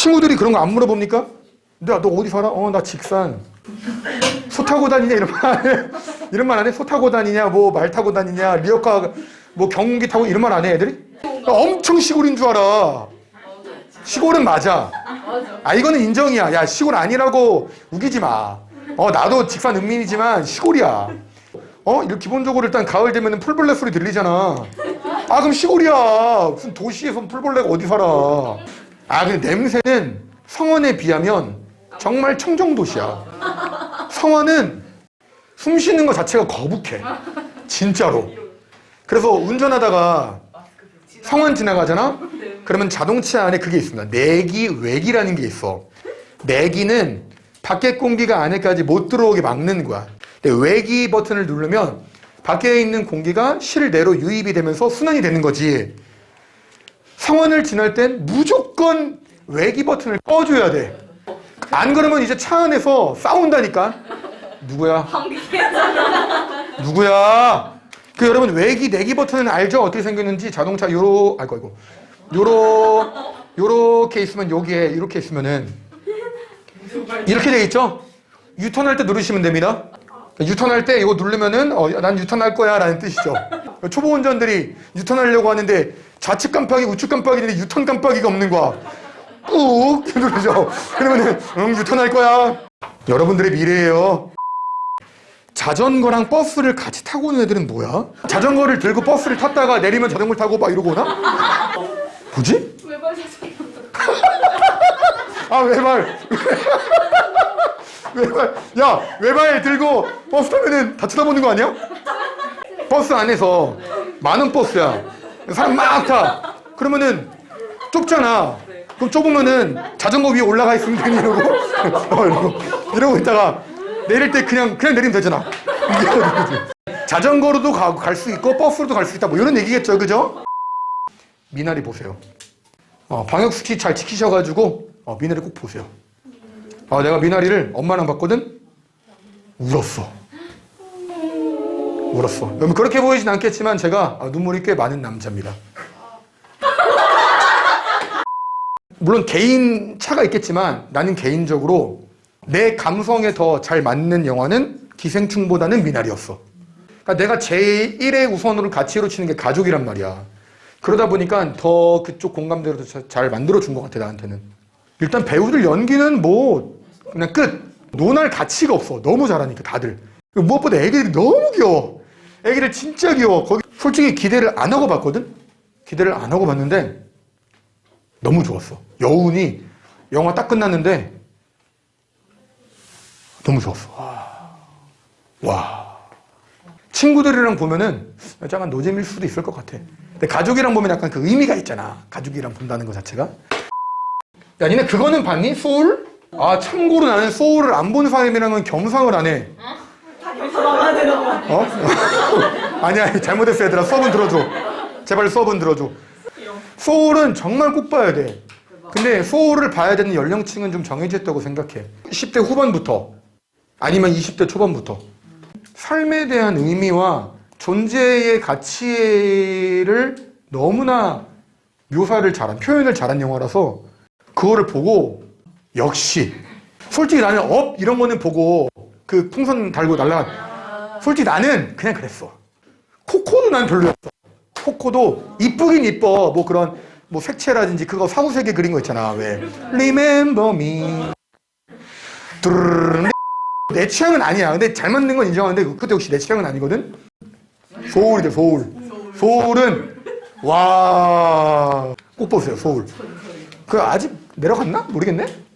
친구들이 그런 거 안 물어봅니까? 너, 너 어디 살아? 어, 나 직산. 소 타고 다니냐? 이런 말 안 해. 이런 말 안 해? 소 타고 다니냐? 뭐 말 타고 다니냐? 리어카, 뭐 경운기 타고 이런 말 안 해, 애들이? 엄청 시골인 줄 알아. 시골은 맞아. 아, 이거는 인정이야. 야, 시골 아니라고 우기지 마. 어, 나도 직산 은민이지만 시골이야. 어, 이렇게 기본적으로 일단 가을 되면 풀벌레 소리 들리잖아. 아, 그럼 시골이야. 무슨 도시에서 풀벌레가 어디 살아. 아, 근데 냄새는 성원에 비하면 정말 청정도시야. 성원은 숨 쉬는 것 자체가 거북해. 진짜로. 그래서 운전하다가 성원 지나가잖아? 그러면 자동차 안에 그게 있습니다. 내기, 외기라는 게 있어. 내기는 밖에 공기가 안에까지 못 들어오게 막는 거야. 근데 외기 버튼을 누르면 밖에 있는 공기가 실내로 유입이 되면서 순환이 되는 거지. 성원을 지날 땐 무조건 외기 버튼을 꺼줘야 돼. 안 그러면 이제 차 안에서 싸운다니까. 누구야? 누구야? 그 여러분 외기 내기 버튼은 알죠? 어떻게 생겼는지 자동차 요로 아이고 아이고 요로 요렇게 있으면 여기에 이렇게 있으면은 이렇게 돼 있죠? 유턴할 때 누르시면 됩니다. 유턴할 때 이거 누르면은 어, 난 유턴할 거야라는 뜻이죠. 초보 운전들이 유턴 하려고 하는데 좌측 깜빡이 우측 깜빡이인데 유턴 깜빡이가 없는 거야. 꾹 누르죠. 그러면은 응 유턴 할 거야. 여러분들의 미래예요. 자전거랑 버스를 같이 타고 오는 애들은 뭐야? 자전거를 들고 버스를 탔다가 내리면 자전거를 타고 막 이러고 오나? 뭐지? 외발 사진. 아 외발 외발 야 외발 들고 버스 타면은 다 쳐다보는 거 아니야? 버스 안에서 많은 버스야. 사람 막 타. 그러면은 좁잖아. 그럼 좁으면은 자전거 위에 올라가 있으면 되니 이러고? 어, 이러고 있다가 내릴 때 그냥 그냥 내리면 되잖아. 자전거로도 갈 수 있고 버스로도 갈 수 있다. 뭐 이런 얘기겠죠. 그죠? 미나리 보세요. 어, 방역 수칙 잘 지키셔가지고 어, 미나리 꼭 보세요. 아, 내가 미나리를 엄마랑 봤거든. 울었어. 울었어. 여러분 그렇게 보이진 않겠지만 제가 아, 눈물이 꽤 많은 남자입니다. 물론 개인 차가 있겠지만 나는 개인적으로 내 감성에 더 잘 맞는 영화는 기생충보다는 미나리였어. 그러니까 내가 제1의 우선으로 가치로 치는 게 가족이란 말이야. 그러다 보니까 더 그쪽 공감대로 자- 잘 만들어준 것 같아, 나한테는. 일단 배우들 연기는 뭐, 그냥 끝. 논할 가치가 없어. 너무 잘하니까, 다들. 무엇보다 애기들이 너무 귀여워. 애기들 진짜 귀여워. 거기 솔직히 기대를 안 하고 봤거든? 기대를 안 하고 봤는데, 너무 좋았어. 여운이 영화 딱 끝났는데, 너무 좋았어. 와. 와. 친구들이랑 보면은 약간 노잼일 수도 있을 것 같아. 근데 가족이랑 보면 약간 그 의미가 있잖아. 가족이랑 본다는 것 자체가. 야, 니네 그거는 봤니? 소울? 아, 참고로 나는 소울을 안 본 사람이랑은 겸상을 안 해. 어? 아니야, 아니, 잘못했어, 얘들아. 수업은 들어줘. 제발 수업은 들어줘. 소울은 정말 꼭 봐야 돼. 근데 소울을 봐야 되는 연령층은 좀 정해져 있다고 생각해. 10대 후반부터. 아니면 20대 초반부터. 삶에 대한 의미와 존재의 가치를 너무나 묘사를 잘한, 표현을 잘한 영화라서 그거를 보고 역시 솔직히 나는 업 이런 거는 보고 그 풍선 달고 날라간 솔직히 나는 그냥 그랬어. 코코도 난 별로였어. 코코도 이쁘긴 이뻐. 뭐 그런 뭐 색채라든지 그거 사후세계 그린 거 있잖아. 왜? Remember me. 내 취향은 아니야. 근데 잘 만든 건 인정하는데 그것도 역시 내 취향은 아니거든. 소울이래 소울. 소울은 와. 꼭 보세요 소울. 그 아직 내려갔나? 모르겠네.